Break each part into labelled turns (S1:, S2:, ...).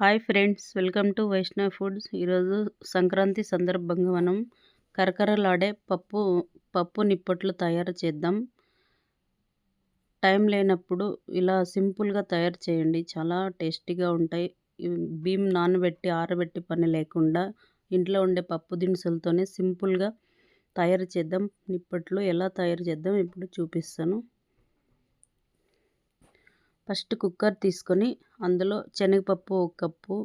S1: Hi friends welcome to Vaishnav foods. ఈరోజు సంక్రాంతి సందర్భంగా మనం కరకరలాడే పప్పు పప్పు నిప్పట్లు తయారు చేద్దాం. టైం లేనప్పుడు ఇలా సింపుల్గా తయారు చేయండి. చాలా టేస్టీగా ఉంటాయి. బియ్యం నానబెట్టి ఆరబెట్టి పని లేకుండా ఇంట్లో ఉండే పప్పు దినుసులతోనే సింపుల్గా తయారు చేద్దాం. నిప్పట్లు ఎలా తయారు చేద్దాం ఇప్పుడు చూపిస్తాను. ఫస్ట్ కుక్కర్ తీసుకొని అందులో శనగపప్పు ఒక కప్పు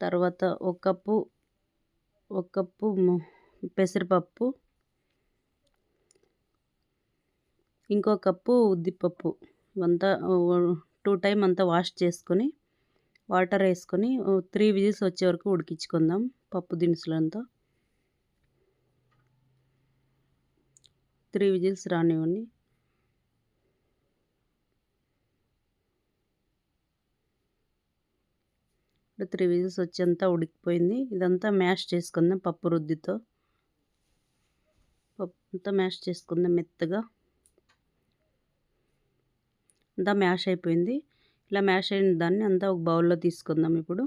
S1: తర్వాత ఒక కప్పు ఒక కప్పు పెసరపప్పు ఇంకో కప్పు ఉద్దిపప్పు. అంతా టూ టైం అంతా వాష్ చేసుకొని వాటర్ వేసుకొని త్రీ విజిల్స్ వచ్చే వరకు ఉడికించుకుందాం పప్పు దినుసులంతా. త్రీ విజిల్స్ రానివ్వండి. ఇప్పుడు త్రీ విజిల్స్ అంతా ఉడికిపోయింది. ఇదంతా మ్యాష్ చేసుకుందాం పప్పు రుద్దితో. పప్పు అంతా మ్యాష్ చేసుకుందాం మెత్తగా. అంతా మ్యాష్ అయిపోయింది. ఇలా మ్యాష్ అయిన దాన్ని అంతా ఒక బౌల్లో తీసుకుందాం ఇప్పుడు.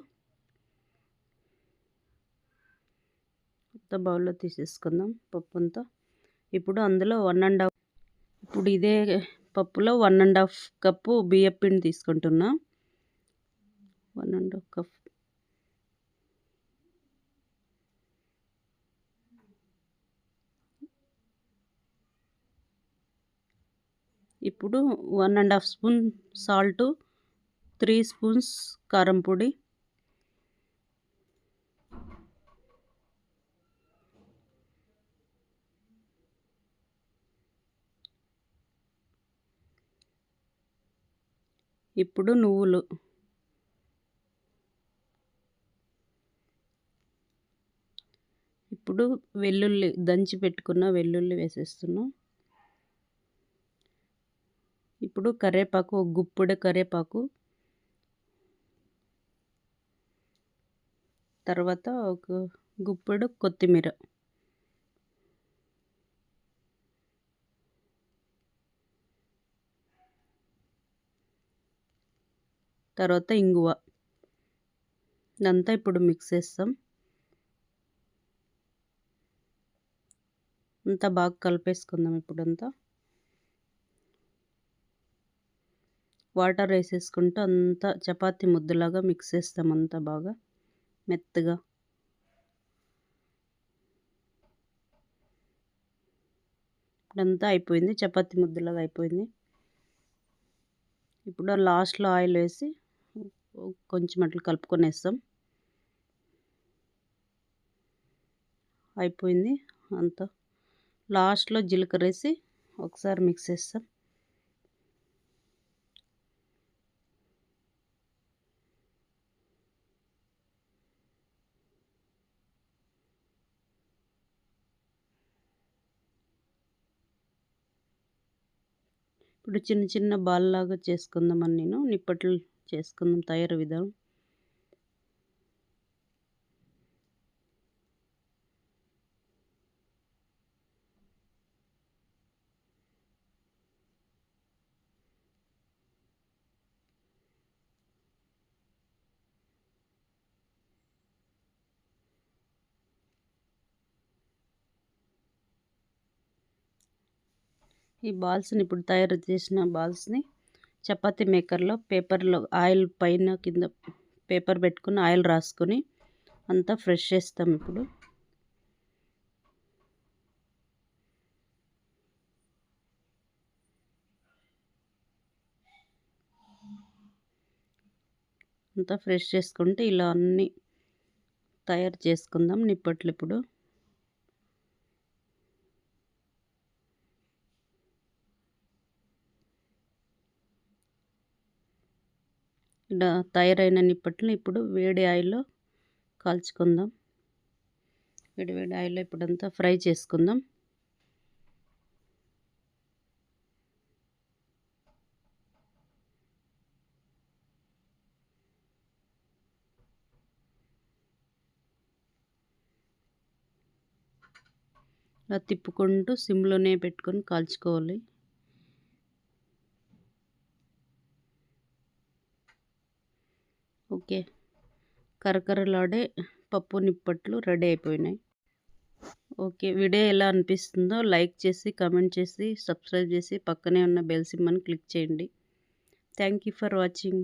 S1: అంతా బౌల్లో తీసేసుకుందాం పప్పు అంతా ఇప్పుడు అందులో వన్ అండ్ హాఫ్ ఇప్పుడు ఇదే పప్పులో వన్ అండ్ హాఫ్ కప్పు బియ్యం పిండి తీసుకుంటున్నా. వన్ అండ్ హాఫ్ కప్ ఇప్పుడు one and half spoon salt three spoons కారం పొడి. ఇప్పుడు నువ్వులు. ఇప్పుడు వెల్లుల్లి దంచి పెట్టుకున్న వెల్లుల్లి వేసేస్తున్నాం. ఇప్పుడు కరివేపాకు ఒక గుప్పుడు కరివేపాకు తర్వాత ఒక గుప్పుడు కొత్తిమీర. తర్వాత ఇంగువ. ఇదంతా ఇప్పుడు మిక్స్ చేస్తాం. అంతా బాగా కలిపేసుకుందాం ఇప్పుడంతా. వాటర్ వేసేసుకుంటూ అంతా చపాతీ ముద్దలాగా మిక్స్ చేస్తాం అంతా బాగా మెత్తగా. ఇప్పుడంతా అయిపోయింది చపాతీ ముద్దలాగా అయిపోయింది. ఇప్పుడు లాస్ట్లో ఆయిల్ వేసి కొంచెం అట్లా కలుపుకొని వేస్తాం. అయిపోయింది అంతా. లాస్ట్లో జీలకర్ర వేసి ఒకసారి మిక్స్ చేస్తాం. ఇప్పుడు చిన్న చిన్న బాల్ లాగా చేసుకుందామని నేను నిప్పట్లు చేసుకుందాం తయారు విధానం. ఈ బాల్స్ని ఇప్పుడు తయారు చేసిన బాల్స్ని చపాతీ మేకర్లో పేపర్లో ఆయిల్ పైన కింద పేపర్ పెట్టుకుని ఆయిల్ రాసుకొని అంతా ఫ్రెష్ చేస్తాం ఇప్పుడు. అంతా ఫ్రెష్ చేసుకుంటే ఇలా అన్నీ తయారు చేసుకుందాం నిప్పట్లు ఇప్పుడు ఇలా తయారైన నిప్పట్లను ఇప్పుడు వేడి ఆయిల్లో కాల్చుకుందాం. వేడి వేడి ఆయిల్లో ఇప్పుడంతా ఫ్రై చేసుకుందాం. ఇలా తిప్పుకుంటూ సిమ్లోనే పెట్టుకొని కాల్చుకోవాలి. ఓకే. కరకరలాడే పప్పు నిప్పట్లు రెడీ అయిపోయినాయి. ఓకే. వీడియో ఎలా అనిపిస్తుందో లైక్ చేసి కమెంట్ చేసి సబ్స్క్రైబ్ చేసి పక్కనే ఉన్న బెల్ సింబల్ని క్లిక్ చేయండి. Thank you for watching.